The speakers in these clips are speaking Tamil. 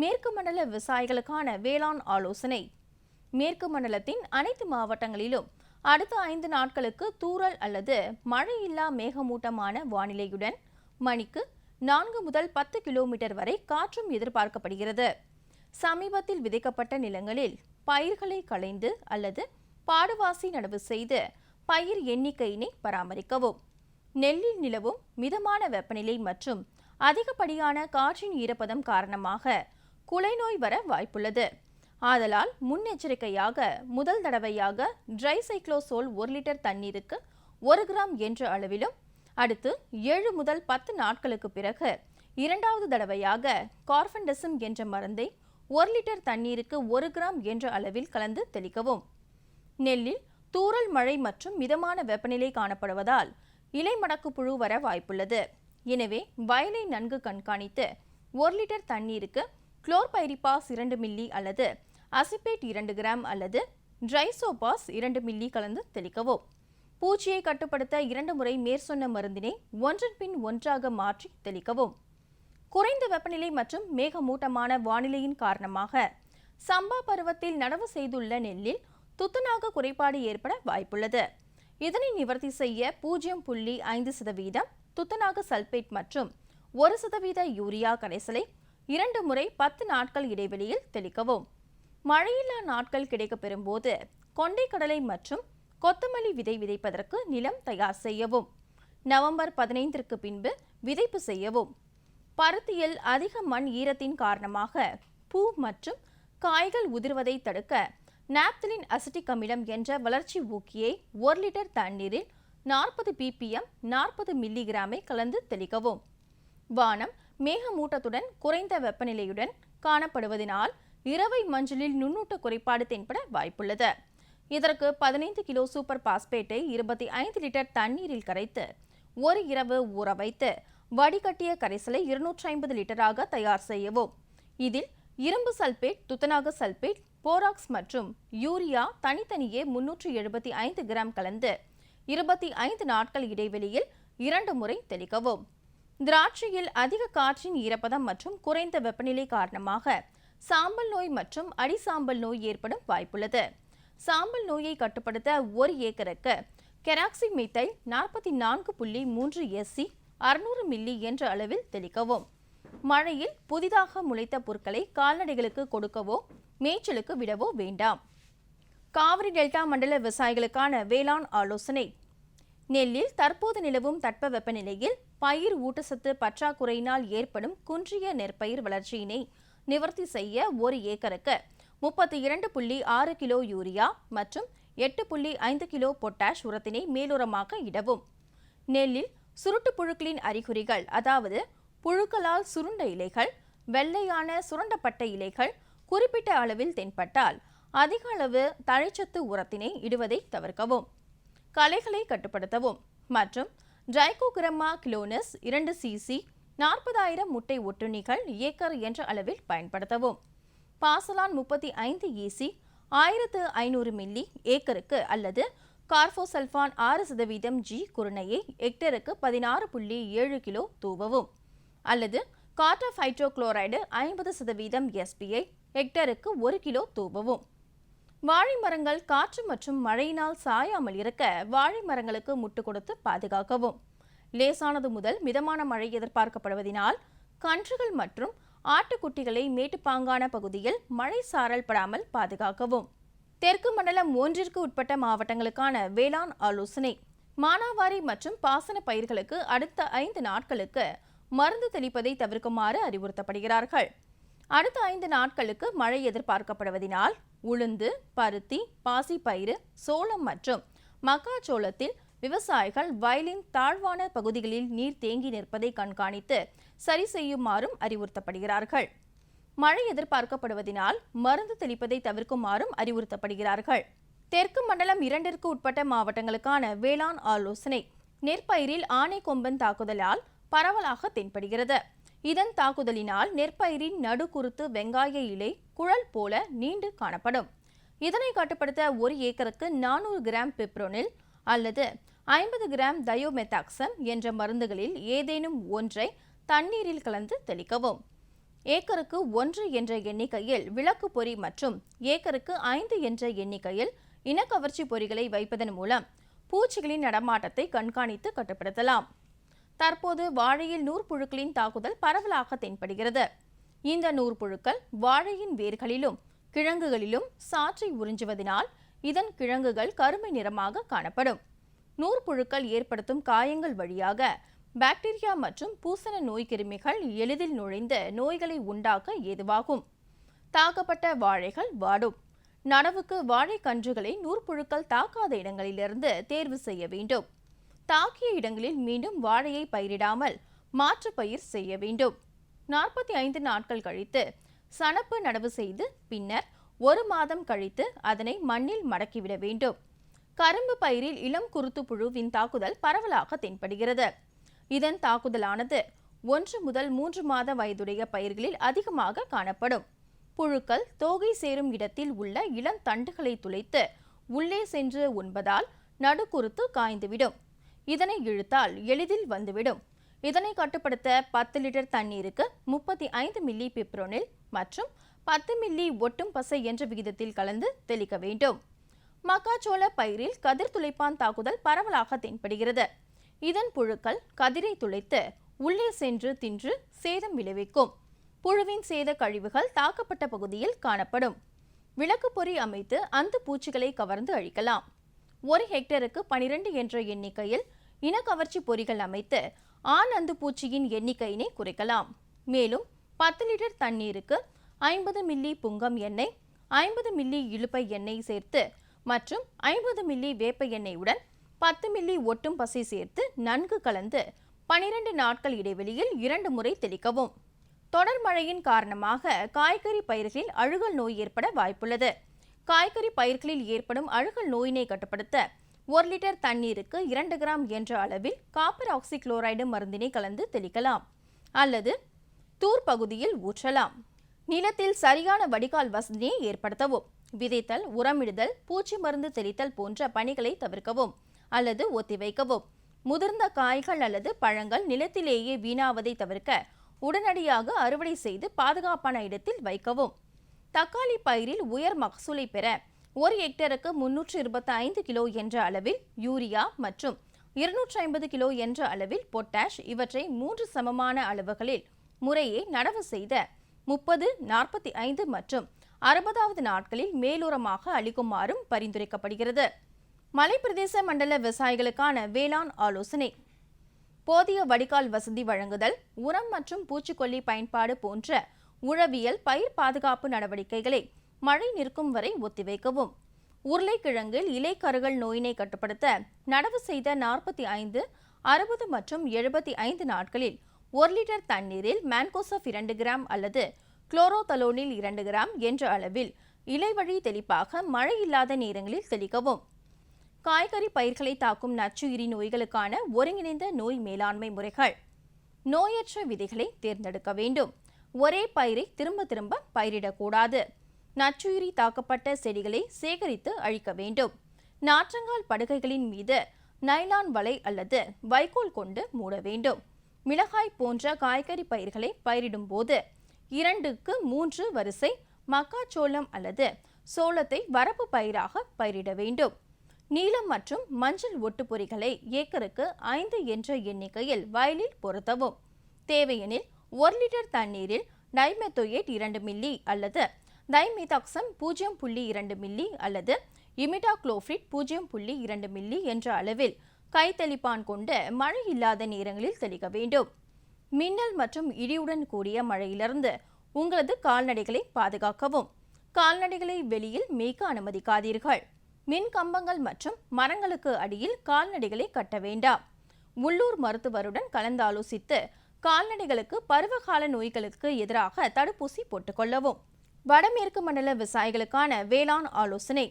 மேற்கு மண்டல விவசாயிகளுக்கான வேளாண் ஆலோசனை. மேற்கு மண்டலத்தின் அனைத்து மாவட்டங்களிலும் அடுத்த ஐந்து நாட்களுக்கு தூறல் அல்லது மழையில்லா மேகமூட்டமான வானிலையுடன் மணிக்கு நான்கு முதல் பத்து கிலோமீட்டர் வரை காற்றும் எதிர்பார்க்கப்படுகிறது. சமீபத்தில் விதைக்கப்பட்ட நிலங்களில் பயிர்களை களைந்து அல்லது பாடுவாசி நடவு செய்து பயிர் எண்ணிக்கையினை பராமரிக்கவும். நெல்லில் நிலவும் மிதமான வெப்பநிலை மற்றும் அதிகப்படியான காற்றின் ஈரப்பதம் காரணமாக குலைநோய் வர வாய்ப்புள்ளது. ஆதலால் முன்னெச்சரிக்கையாக முதல் தடவையாக ட்ரை சைக்ளோசோல் ஒரு லிட்டர் தண்ணீருக்கு ஒரு கிராம் என்ற அளவிலும் அடுத்து ஏழு முதல் பத்து நாட்களுக்கு பிறகு இரண்டாவது தடவையாக கார்பன்டசம் என்ற மருந்தை ஒரு லிட்டர் தண்ணீருக்கு ஒரு கிராம் என்ற அளவில் கலந்து தெளிக்கவும். நெல்லில் தூறல் மழை மற்றும் மிதமான வெப்பநிலை காணப்படுவதால் இலை மடக்கு புழு வர வாய்ப்புள்ளது. எனவே வயலை நன்கு கண்காணித்து ஒரு லிட்டர் தண்ணீருக்கு குளோர்பைரிபாஸ் இரண்டு மில்லி அல்லது அசிபேட் இரண்டு கிராம் அல்லது ட்ரைசோபாஸ் இரண்டு மில்லி கலந்து தெளிக்கவும். பூச்சியை கட்டுப்படுத்த இரண்டு முறை மேற்சொன்ன மருந்தினை ஒன்றன் பின் ஒன்றாக மாற்றி தெளிக்கவும். குறைந்த வெப்பநிலை மற்றும் மேகமூட்டமான வானிலையின் காரணமாக சம்பா பருவத்தில் நடவு செய்துள்ள நெல்லில் துத்தநாக குறைபாடு ஏற்பட வாய்ப்புள்ளது. இதனை நிவர்த்தி செய்ய பூஜ்ஜியம் புள்ளி ஐந்து சதவீதம் துத்தநாக சல்பேட் மற்றும் ஒரு சதவீத யூரியா கரைசலை இரண்டு முறை பத்து நாட்கள் இடைவெளியில் தெளிக்கவும். மழையில்லா நாட்கள் கிடைக்கப்பெறும் போது கொண்டைக்கடலை மற்றும் கொத்தமல்லி விதை விதைப்பதற்கு நிலம் தயார் செய்யவும். நவம்பர் பதினைந்திற்கு பின்பு விதைப்பு செய்யவும். பருத்தியில் அதிக மண் ஈரத்தின் காரணமாக பூ மற்றும் காய்கள் உதிர்வதை தடுக்க நாப்தலின் அசிட்டிக் அமிலம் என்ற வளர்ச்சி ஊக்கியை ஒரு லிட்டர் தண்ணீரில் நாற்பது பிபிஎம் நாற்பது மில்லிகிராமை கலந்து தெளிக்கவும். வானம் மேகமூட்டத்துடன் குறைந்த வெப்பநிலையுடன் காணப்படுவதனால் இரவை மஞ்சளில் நுண்ணூட்ட குறைபாடு தென்பட வாய்ப்புள்ளது. இதற்கு பதினைந்து கிலோ சூப்பர் பாஸ்பேட்டை இருபத்தி ஐந்து லிட்டர் தண்ணீரில் கரைத்து ஒரு இரவு ஊற வைத்து வடிகட்டிய கரைசலை இருநூற்றி ஐம்பது லிட்டராக தயார் செய்யவும். இதில் இரும்பு சல்பேட் துத்தநாக சல்பேட் போராக்ஸ் மற்றும் யூரியா தனித்தனியே முன்னூற்றி எழுபத்தி ஐந்து கிராம் கலந்து இருபத்தி ஐந்து நாட்கள் இடைவெளியில் இரண்டு முறை தெளிக்கவும். திராட்சையில் அதிக காற்றின் ஈரப்பதம் மற்றும் குறைந்த வெப்பநிலை காரணமாக சாம்பல் நோய் மற்றும் அடிசாம்பல் நோய் ஏற்படும் வாய்ப்புள்ளது. சாம்பல் நோயை கட்டுப்படுத்த ஒரு ஏக்கருக்கு கெராக்சி மீத்தைல் நாற்பத்தி நான்கு புள்ளி மூன்று எஸ்சி அறுநூறு மில்லி என்ற அளவில் தெளிக்கவும். மழையில் புதிதாக முளைத்த பொருட்களை கால்நடைகளுக்கு கொடுக்கவோ மேய்ச்சலுக்கு விடவோ வேண்டாம். காவிரி டெல்டா மண்டல விவசாயிகளுக்கான வேளாண் ஆலோசனை நெல்லில் தற்போது நிலவும் தட்பவெப்ப நிலையில் பயிர் ஊட்டச்சத்து பற்றாக்குறையினால் ஏற்படும் குன்றிய நெற்பயிர் வளர்ச்சியினை நிவர்த்தி செய்ய ஒரு ஏக்கருக்கு முப்பத்தி இரண்டு புள்ளி ஆறு கிலோ யூரியா மற்றும் எட்டு புள்ளி ஐந்து கிலோ பொட்டாஷ் உரத்தினை மேலுரமாக இடவும். நெல்லில் சுருட்டு புழுக்களின் அறிகுறிகள் அதாவது புழுக்களால் சுருண்ட இலைகள் வெள்ளையான சுரண்டப்பட்ட இலைகள் குறிப்பிட்ட அளவில் தென்பட்டால் அதிக அளவு தழைச்சத்து உரத்தினை இடுவதை தவிர்க்கவும். களைகளை கட்டுப்படுத்தவும். மற்றும் ட்ரைகோகிரமா கிலோனஸ் இரண்டு சிசி நாற்பதாயிரம் முட்டை ஒட்டுண்ணிகள் ஏக்கர் என்ற அளவில் பயன்படுத்தவும். பாசலான் முப்பத்தி ஐந்து ஈசி ஆயிரத்து ஐநூறு மில்லி ஏக்கருக்கு அல்லது கார்போசல்ஃபான் ஆறு சதவீதம் ஜி குருணையை ஹெக்டருக்கு பதினாறு புள்ளி ஏழு கிலோ தூவவும். அல்லது காட்டாஃப் ஹைட்ரோக்ளோரைடு ஐம்பது சதவீதம் எஸ்பிஐ ஹெக்டருக்கு ஒரு கிலோ தூவவும். வாழை மரங்கள் காற்று மற்றும் மழையினால் சாயாமல் இருக்க வாழை மரங்களுக்கு முட்டு கொடுத்து பாதுகாக்கவும். லேசானது முதல் மிதமான மழை எதிர்பார்க்கப்படுவதினால் கன்றுகள் மற்றும் ஆட்டுக்குட்டிகளை மேட்டுப்பாங்கான பகுதியில் மழை சாரல் படாமல் பாதுகாக்கவும். தெற்கு மண்டலம் ஒன்றிற்கு உட்பட்ட மாவட்டங்களுக்கான வேளாண் ஆலோசனை. மானாவாரி மற்றும் பாசன பயிர்களுக்கு அடுத்த ஐந்து நாட்களுக்கு மருந்து தெளிப்பதை தவிர்க்குமாறு அறிவுறுத்தப்படுகிறார்கள். அடுத்த ஐந்து நாட்களுக்கு மழை எதிர்பார்க்கப்படுவதினால் உளுந்து பருத்தி பாசிப்பயிறு சோளம் மற்றும் மக்காச்சோளத்தில் விவசாயிகள் வயலின் தாழ்வான பகுதிகளில் நீர் தேங்கி நிற்பதை கண்காணித்து சரி செய்யுமாறும் அறிவுறுத்தப்படுகிறார்கள். மழை எதிர்பார்க்கப்படுவதினால் மருந்து தெளிப்பதை தவிர்க்குமாறும் அறிவுறுத்தப்படுகிறார்கள். தெற்கு மண்டலம் இரண்டிற்கு உட்பட்ட மாவட்டங்களுக்கான வேளாண் ஆலோசனை. நெற்பயிரில் ஆனை கொம்பன் தாக்குதலால் பரவலாக தென்படுகிறது. இதன் தாக்குதலினால் நெற்பயிரின் நடுக்குருத்து வெங்காய இலை குழல் போல நீண்டு காணப்படும். இதனை கட்டுப்படுத்த ஒரு ஏக்கருக்கு நானூறு கிராம் பிப்ரோனில் அல்லது ஐம்பது கிராம் தயோமெத்தாக்சம் என்ற மருந்துகளில் ஏதேனும் ஒன்றை தண்ணீரில் கலந்து தெளிக்கவும். ஏக்கருக்கு ஒன்று என்ற எண்ணிக்கையில் விளக்கு பொறி மற்றும் ஏக்கருக்கு ஐந்து என்ற எண்ணிக்கையில் இனக்கவர்ச்சி பொறிகளை வைப்பதன் மூலம் பூச்சிகளின் நடமாட்டத்தை கண்காணித்து கட்டுப்படுத்தலாம். தற்போது வாழையில் நூற்புழுக்களின் தாக்குதல் பரவலாக தென்படுகிறது. இந்த நூற்புழுக்கள் வாழையின் வேர்களிலும் கிழங்குகளிலும் சாற்றை உறிஞ்சுவதனால் இதன் கிழங்குகள் கருமை நிறமாக காணப்படும். நூற்புழுக்கள் ஏற்படுத்தும் காயங்கள் வழியாக பாக்டீரியா மற்றும் பூசண நோய் கிருமிகள் எளிதில் நுழைந்து நோய்களை உண்டாக்க ஏதுவாகும். தாக்கப்பட்ட வாழைகள் வாடும். நடவுக்கு வாழைக்கன்றுகளை நூற்புழுக்கள் தாக்காத இடங்களிலிருந்து தேர்வு செய்ய வேண்டும். தாக்கிய இடங்களில் மீண்டும் வாழையை பயிரிடாமல் மாற்று பயிர் செய்ய வேண்டும். நாற்பத்தி ஐந்து நாட்கள் கழித்து சணப்பு நடவு செய்து பின்னர் ஒரு மாதம் கழித்து அதனை மண்ணில் மடக்கிவிட வேண்டும். கரும்பு பயிரில் இளம் குருத்து புழுவின் தாக்குதல் பரவலாக தென்படுகிறது. இதன் தாக்குதலானது ஒன்று முதல் மூன்று மாத வயதுடைய பயிர்களில் அதிகமாக காணப்படும். புழுக்கள் தோகை சேரும் இடத்தில் உள்ள இளம் தண்டுகளை துளைத்து உள்ளே சென்று உண்பதால் நடுக்குருத்து காய்ந்துவிடும். இதனை இழுத்தால் எளிதில் வந்துவிடும். இதனை கட்டுப்படுத்த பத்து லிட்டர் தண்ணீருக்கு முப்பத்தி ஐந்து மில்லி பிப்ரோனில் மற்றும் பத்து மில்லி ஒட்டும் பசை என்ற விகிதத்தில் கலந்து தெளிக்க வேண்டும். மக்காச்சோள பயிரில் கதிர் துளைப்பான் தாக்குதல் பரவலாக தென்படுகிறது. இதன் புழுக்கள் கதிரை துளைத்து உள்ளே சென்று தின்று சேதம் விளைவிக்கும். புழுவின் சேத கழிவுகள் தாக்கப்பட்ட பகுதியில் காணப்படும். விளக்கு பொறி அமைத்து அந்த பூச்சிகளை கவர்ந்து அழிக்கலாம். ஒரு ஹெக்டருக்கு பனிரெண்டு என்ற எண்ணிக்கையில் இனக்கவர்ச்சி பொறிகள் அமைத்து ஆண் அந்து பூச்சியின் எண்ணிக்கையினை குறைக்கலாம். மேலும் பத்து லிட்டர் தண்ணீருக்கு ஐம்பது மில்லி புங்கம் எண்ணெய் ஐம்பது மில்லி இழுப்பை எண்ணெய் சேர்த்து மற்றும் ஐம்பது மில்லி வேப்ப எண்ணெயுடன் பத்து மில்லி ஒட்டும் பசை சேர்த்து நன்கு கலந்து பனிரெண்டு நாட்கள் இடைவெளியில் இரண்டு முறை தெளிக்கவும். தொடர் மழையின் காரணமாக காய்கறி பயிர்களில் அழுகல் நோய் ஏற்பட வாய்ப்புள்ளது. காய்கறி பயிர்களில் ஏற்படும் அழுகல் நோயினை கட்டுப்படுத்த ஒரு லிட்டர் தண்ணீருக்கு இரண்டு கிராம் என்ற அளவில் காப்பர் ஆக்சி குளோரைடு மருந்தினை கலந்து தெளிக்கலாம். அல்லது தூர் பகுதியில் ஊற்றலாம். நிலத்தில் சரியான வடிகால் வசதியை ஏற்படுத்தவும். விதைத்தல் உரமிடுதல் பூச்சி மருந்து தெளித்தல் போன்ற பணிகளை தவிர்க்கவும். அல்லது ஒத்திவைக்கவும். முதிர்ந்த காய்கள் அல்லது பழங்கள் நிலத்திலேயே வீணாவதை தவிர்க்க உடனடியாக அறுவடை செய்து பாதுகாப்பான இடத்தில் வைக்கவும். தக்காளி பயிரில் உயர் மகசூலை பெற ஒரு ஹெக்டருக்கு முன்னூற்று இருபத்தி ஐந்து கிலோ என்ற அளவில் யூரியா மற்றும் இருநூற்றி ஐம்பது கிலோ என்ற அளவில் பொட்டாஷ் இவற்றை மூன்று சமமான அளவுகளில் முறையே நடவு செய்த முப்பது நாற்பத்தி ஐந்து மற்றும் அறுபதாவது நாட்களில் மேலுரமாக அளிக்குமாறும் பரிந்துரைக்கப்படுகிறது. மலைப்பிரதேச மண்டல விவசாயிகளுக்கான வேளாண் ஆலோசனை. போதிய வடிகால் வசதி வழங்குதல் உரம் மற்றும் பூச்சிக்கொல்லி பயன்பாடு போன்ற உழவியல் பயிர் பாதுகாப்பு நடவடிக்கைகளை மழை நிற்கும் வரை ஒத்திவைக்கவும். உருளைக்கிழங்கில் இலைக்கருகள் நோயினை கட்டுப்படுத்த நடவு செய்த நாற்பத்தி ஐந்து அறுபது மற்றும் எழுபத்தி ஐந்து நாட்களில் ஒரு லிட்டர் தண்ணீரில் மேன்கோசப் இரண்டு கிராம் அல்லது குளோரோதலோனில் இரண்டு கிராம் என்ற அளவில் இலைவழி தெளிப்பாக மழை இல்லாத நேரங்களில் தெளிக்கவும். காய்கறி பயிர்களை தாக்கும் நச்சுயிரி நோய்களுக்கான ஒருங்கிணைந்த நோய் மேலாண்மை முறைகள். நோயற்ற விதைகளை தேர்ந்தெடுக்க வேண்டும். ஒரே பயிரை திரும்ப திரும்ப பயிரிடக்கூடாது. நச்சுயிரி தாக்கப்பட்ட செடிகளை சேகரித்து அழிக்க வேண்டும். நாற்றங்கால் படுகைகளின் மீது நைலான் வலை அல்லது வைக்கோல் கொண்டு மூட வேண்டும். மிளகாய் போன்ற காய்கறி பயிர்களை பயிரிடும் போது இரண்டுக்கு மூன்று வரிசை மக்காச்சோளம் அல்லது சோளத்தை வரப்பு பயிராக பயிரிட வேண்டும். நீலம் மற்றும் மஞ்சள் ஒட்டுப்பொறிகளை ஏக்கருக்கு ஐந்து என்ற எண்ணிக்கையில் வயலில் பொருத்தவும். தேவையெனில் ஒரு லிட்டர் தண்ணீரில் டைமெத்தோயேட் இரண்டு மில்லி அல்லது டைமெதாக்சம் பூஜ்ஜியம் புள்ளி இரண்டு மில்லி அல்லது இமிடாக்ளோஃபிட் பூஜ்ஜியம் புள்ளி இரண்டு மில்லி என்ற அளவில் கைத்தெளிப்பான் கொண்டு மழை இல்லாத நேரங்களில் தெளிக்க வேண்டும். மின்னல் மற்றும் இடியுடன் கூடிய மழையிலிருந்து உங்களது கால்நடைகளை பாதுகாக்கவும். கால்நடைகளை வெளியில் மேய்க்க அனுமதிக்காதீர்கள். மின் கம்பங்கள் மற்றும் மரங்களுக்கு அடியில் கால்நடைகளை கட்ட வேண்டாம். உள்ளூர் மருத்துவருடன் கலந்தாலோசித்து கால்நடைகளுக்கு பருவகால நோய்களுக்கு எதிராக தடுப்பூசி போட்டுக்கொள்ளவும் வடமேற்கு மண்டல விவசாயிகளுக்கான வேளாண் ஆலோசனை.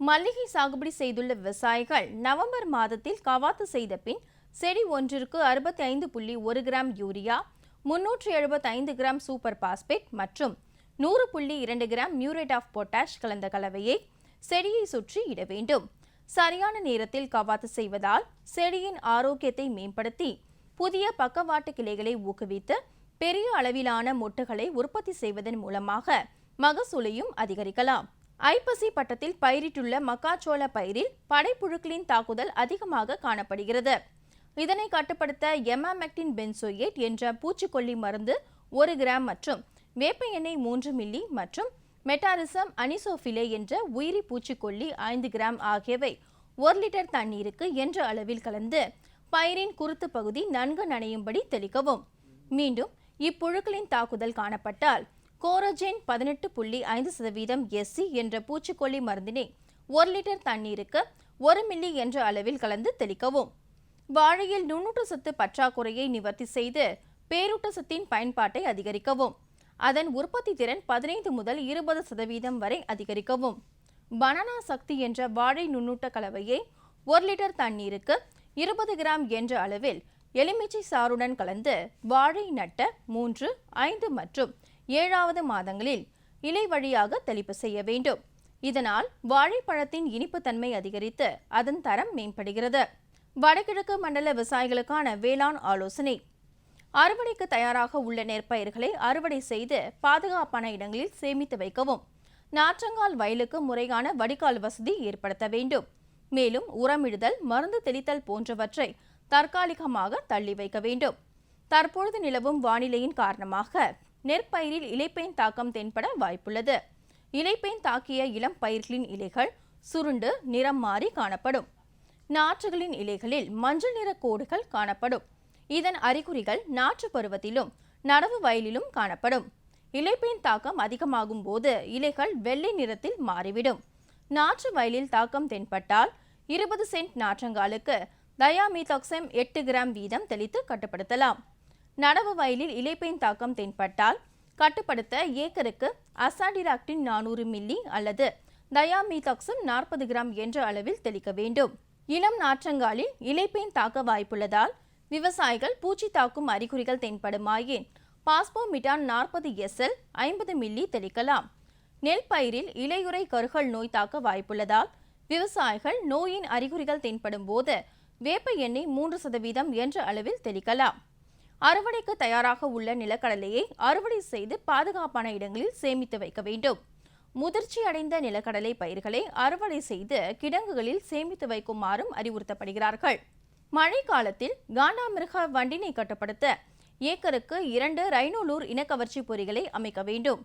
மல்லிகை சாகுபடி செய்துள்ள விவசாயிகள் நவம்பர் மாதத்தில் கவாத்து செய்த பின் செடி ஒன்றிற்கு அறுபத்தி ஐந்து புள்ளி ஒரு கிராம் யூரியா முன்னூற்றி எழுபத்தி ஐந்து கிராம் சூப்பர் பாஸ்பேட் மற்றும் நூறு புள்ளி இரண்டு கிராம் மியூரேட் ஆஃப் பொட்டாஷ் கலந்த கலவையை செடியை சுற்றி இட வேண்டும். சரியான நேரத்தில் கவாத்து செய்வதால் செடியின் ஆரோக்கியத்தை மேம்படுத்தி புதிய பக்கவாட்டு கிளைகளை ஊக்குவித்து பெரிய அளவிலான மொட்டுகளை உற்பத்தி செய்வதன் மூலமாக மகசூலையும் அதிகரிக்கலாம். ஐப்பசி பட்டத்தில் பயிரிட்டுள்ள மக்காச்சோள பயிரில் படைப்புழுக்களின் தாக்குதல் அதிகமாக காணப்படுகிறது. இதனை கட்டுப்படுத்த எமாமெக்டின் பென்சோயேட் என்ற பூச்சிக்கொல்லி மருந்து ஒரு கிராம் மற்றும் வேப்ப எண்ணெய் மூன்று மில்லி மற்றும் மெட்டாரிசம் அனிசோஃபிலே என்ற உயிரி பூச்சிக்கொல்லி ஐந்து கிராம் ஆகியவை ஒரு லிட்டர் தண்ணீருக்கு என்ற அளவில் கலந்து பயிரின் குருத்து பகுதி நன்கு நனையும்படி தெளிக்கவும். மீண்டும் இப்புழுக்களின் தாக்குதல் காணப்பட்டால் கோரஜென் பதினெட்டு புள்ளி ஐந்து சதவீதம் எஸ்சி என்ற பூச்சிக்கொல்லி மருந்தினை ஒரு லிட்டர் தண்ணீருக்கு ஒரு மில்லி என்ற அளவில் கலந்து தெளிக்கவும். வாழையில் நுண்ணூட்ட சத்து பற்றாக்குறையை நிவர்த்தி செய்து பேரூட்டச்சத்தின் பயன்பாட்டை அதிகரிக்கவும். அதன் உற்பத்தி திறன் பதினைந்து முதல் இருபது சதவீதம் வரை அதிகரிக்கவும். பனானா சக்தி என்ற வாழை நுண்ணூட்ட கலவையை ஒரு லிட்டர் தண்ணீருக்கு இருபது கிராம் என்ற அளவில் எலுமிச்சை சாறுடன் கலந்து வாழை நட்ட மூன்று ஐந்து மற்றும் ஏழாவது மாதங்களில் இலை வழியாக தெளிப்பு செய்ய வேண்டும். இதனால் வாழைப்பழத்தின் இனிப்புத்தன்மை அதிகரித்து அதன் தரம் மேம்படுகிறது. வடகிழக்கு மண்டல விவசாயிகளுக்கான வேளாண் ஆலோசனை. அறுவடைக்கு தயாராக உள்ள நெற்பயிர்களை அறுவடை செய்து பாதுகாப்பான இடங்களில் சேமித்து வைக்கவும். நாற்றங்கால் வயலுக்கு முறையான வடிகால் வசதி ஏற்படுத்த வேண்டும். மேலும் உரமிடுதல் மருந்து தெளித்தல் போன்றவற்றை தற்காலிகமாக தள்ளி வைக்க வேண்டும். தற்பொழுது நிலவும் வானிலையின் காரணமாக நெற்பயிரில் இலைப்பெயின் தாக்கம் தென்பட வாய்ப்புள்ளது. இலைப்பேன் தாக்கிய இளம் பயிர்களின் இலைகள் சுருண்டு நிறம் மாறி காணப்படும். நாற்றுகளின் இலைகளில் மஞ்சள் நிற கோடுகள் காணப்படும். இதன் அறிகுறிகள் நாற்று பருவத்திலும் நடவு வயலிலும் காணப்படும். இலைப்பேன் தாக்கம் அதிகமாகும் போது இலைகள் வெள்ளை நிறத்தில் மாறிவிடும். நாற்று வயலில் தாக்கம் தென்பட்டால் இருபது சென்ட் நாற்றங்காலுக்கு தயாமீதாக்சம் எட்டு கிராம் வீதம் தெளித்து கட்டுப்படுத்தலாம். நடவு வயலில் இலைப்பெயின் தாக்கம் தென்பட்டால் கட்டுப்படுத்த ஏக்கருக்கு அசாடிராக்டின் நானூறு மில்லி அல்லது தயாமீதாக்சம் நாற்பது கிராம் என்ற அளவில் தெளிக்க வேண்டும். இளம் நாற்றங்காலில் இலைப்பெயின் தாக்க வாய்ப்புள்ளதால் விவசாயிகள் பூச்சி தாக்கும் அறிகுறிகள் தென்படுமாயின் பாஸ்போமிட்டான் நாற்பது எஸ்எல் ஐம்பது மில்லி தெளிக்கலாம். நெல் பயிரில் இலையுறை கருகள் நோய் தாக்க வாய்ப்புள்ளதால் விவசாயிகள் நோயின் அறிகுறிகள் தென்படும் போது வேப்ப எண்ணெய் மூன்று சதவீதம் என்ற அளவில் தெளிக்கலாம். அறுவடைக்கு தயாராக உள்ள நிலக்கடலையை அறுவடை செய்து பாதுகாப்பான இடங்களில் சேமித்து வைக்க வேண்டும். முதிர்ச்சி அடைந்த நிலக்கடலை பயிர்களை அறுவடை செய்து கிடங்குகளில் சேமித்து வைக்குமாறும் அறிவுறுத்தப்படுகிறார்கள். மழை காலத்தில் காண்டாமிருக வண்டினை கட்டுப்படுத்த ஏக்கருக்கு இரண்டு ரைனோலூர் இனக்கவர்ச்சி பொறிகளை அமைக்க வேண்டும்.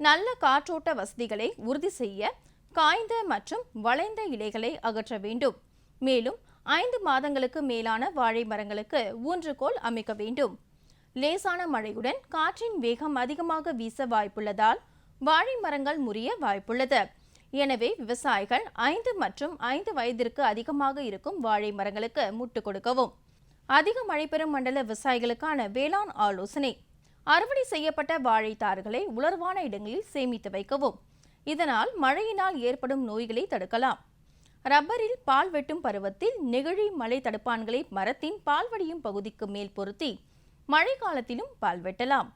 நல்ல காற்றோட்ட வசதிகளை உறுதி செய்ய காய்ந்த மற்றும் வளைந்த இலைகளை அகற்ற வேண்டும். மேலும் ஐந்து மாதங்களுக்கு மேலான வாழை மரங்களுக்கு ஊன்றுகோல் அமைக்க வேண்டும். லேசான மழையுடன் காற்றின் வேகம் அதிகமாக வீச வாய்ப்புள்ளதால் வாழை மரங்கள் முறிய வாய்ப்புள்ளது. எனவே விவசாயிகள் ஐந்து மற்றும் ஐந்து வயதிற்கு அதிகமாக இருக்கும் வாழை மரங்களுக்கு முட்டு கொடுக்கவும் அதிக மழை பெறும் மண்டல விவசாயிகளுக்கான வேளாண் ஆலோசனை அறுவடை செய்யப்பட்ட வாழைத்தார்களை உலர்வான இடங்களில் சேமித்து வைக்கவும் இதனால் மழையினால் ஏற்படும் நோய்களை தடுக்கலாம். ரப்பரில் பால் வெட்டும் பருவத்தில் நெகிழி மலை தடுப்பான்களை மரத்தின் பால் வடியும் பகுதிக்கு மேல் பொருத்தி மழை காலத்திலும் பால் வெட்டலாம்.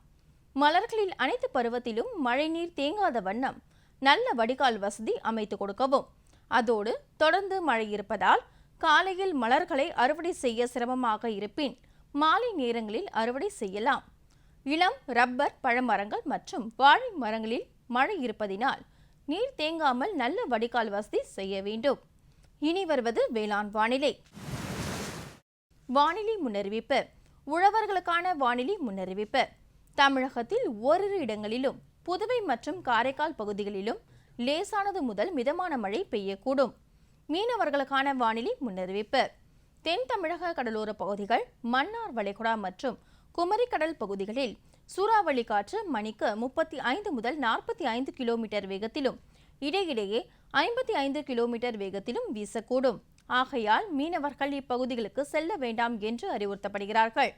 மலர்களில் அனைத்து பருவத்திலும் மழைநீர் தேங்காத வண்ணம் நல்ல வடிகால் வசதி அமைத்து கொடுக்கவும். அதோடு தொடர்ந்து மழை இருப்பதால் காலையில் மலர்களை அறுவடை செய்ய சிரமமாக இருப்பின் மாலை நேரங்களில் அறுவடை செய்யலாம். இளம் ரப்பர் பழமரங்கள் மற்றும் வாழை மரங்களில் மழை இருப்பதினால் நீர் தேங்காமல் நல்ல வடிகால் வசதி செய்ய வேண்டும். இனி வருவது வேளாண் வானிலை. வானிலை முன்னறிவிப்பு. உழவர்களுக்கான வானிலை முன்னறிவிப்பு. தமிழகத்தில் ஓரிரு இடங்களிலும் புதுவை மற்றும் காரைக்கால் பகுதிகளிலும் லேசானது முதல் மிதமான மழை பெய்யக்கூடும். மீனவர்களுக்கான வானிலை முன்னறிவிப்பு. தென் தமிழக கடலோர பகுதிகள் மன்னார் வளைகுடா மற்றும் குமரிக்கடல் பகுதிகளில் சூறாவளி காற்று மணிக்கு முப்பத்தி ஐந்து முதல் நாற்பத்தி ஐந்து கிலோமீட்டர் வேகத்திலும் இடையிடையே ஐம்பத்தி ஐந்து கிலோமீட்டர் வேகத்திலும் வீசக்கூடும். ஆகையால் மீனவர்கள் இப்பகுதிகளுக்கு செல்ல வேண்டாம் என்று அறிவுறுத்தப்படுகிறார்கள்.